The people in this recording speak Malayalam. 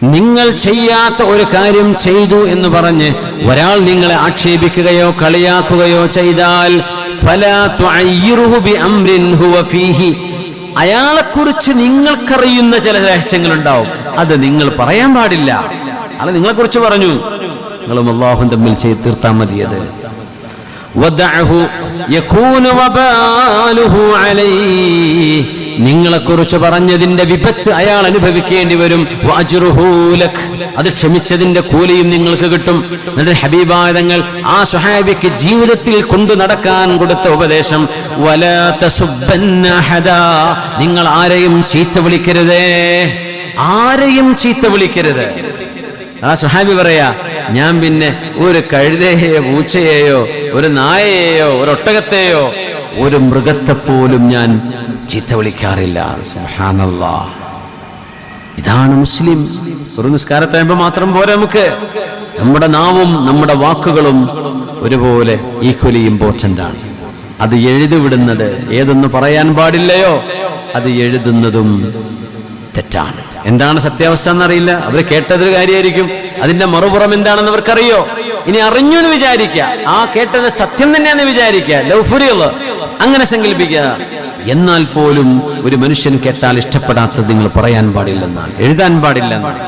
നിങ്ങൾ ചെയ്യാത്ത ഒരു കാര്യം ചെയ്തു എന്ന് പറഞ്ഞ് ഒരാൾ നിങ്ങളെ ആക്ഷേപിക്കുകയോ കളിയാക്കുകയോ ചെയ്താൽ അയാളെക്കുറിച്ച് നിങ്ങൾക്കറിയുന്ന ചില രഹസ്യങ്ങൾ ഉണ്ടാവും അത് നിങ്ങൾ പറയാൻ പാടില്ല. അത് നിങ്ങളെക്കുറിച്ച് പറഞ്ഞു. നിങ്ങളും അള്ളാഹും തമ്മിൽ ചെയ്ത് തീർത്താൽ മതി അത് വദഅഹു യകൂനു വബാലുഹു അലൈഹി നിങ്ങളെക്കുറിച്ച് പറഞ്ഞതിന്റെ വിപത്ത് അയാൾ അനുഭവിക്കേണ്ടി വരും. അത് ക്ഷമിച്ചതിന്റെ കൂലിയും നിങ്ങൾക്ക് കിട്ടും. എന്നിട്ട് ഹബീബായതങ്ങൾ ആ സുഹാബിക്ക് ജീവിതത്തിൽ കൊണ്ടു നടക്കാൻ കൊടുത്ത ഉപദേശം. നിങ്ങൾ ആരെയും ചീത്ത വിളിക്കരുതേ. ആരെയും ചീത്ത വിളിക്കരുത്. ആ സുഹാബി പറയാ ഞാൻ പിന്നെ ഒരു കഴുതയെയോ പൂച്ചയെയോ ഒരു നായയെയോ ഒരു ഒട്ടകത്തെയോ ഒരു മൃഗത്തെ പോലും ഞാൻ ചീത്ത വിളിക്കാറില്ല. ഇതാണ് മുസ്ലിം. ഒരു നിസ്കാരത്താകുമ്പോൾ മാത്രം പോരാ നമുക്ക്. നമ്മുടെ നാവും നമ്മുടെ വാക്കുകളും ഒരുപോലെ ഈക്വലി ഇമ്പോർട്ടന്റ് ആണ്. അത് എഴുതിവിടുന്നത് ഏതൊന്ന് പറയാൻ പാടില്ലയോ? അത് എഴുതുന്നതും തെറ്റാണ്. എന്താണ് സത്യാവസ്ഥ എന്നറിയില്ല. അവർ കേട്ടതൊരു കാര്യമായിരിക്കും. അതിന്റെ മറുപുറം എന്താണെന്ന് അവർക്കറിയോ? ഇനി അറിഞ്ഞു എന്ന് വിചാരിക്കുക ആ കേട്ടത് സത്യം തന്നെയാന്ന് വിചാരിക്കുക ലൗഫുരിയുള്ള അങ്ങനെ സങ്കല്പിക്കുക. എന്നാൽ പോലും ഒരു മനുഷ്യൻ കേട്ടാൽ ഇഷ്ടപ്പെടാത്തത് നിങ്ങൾ പറയാൻ പാടില്ലെന്നാണ് എഴുതാൻ പാടില്ലെന്നാണ്.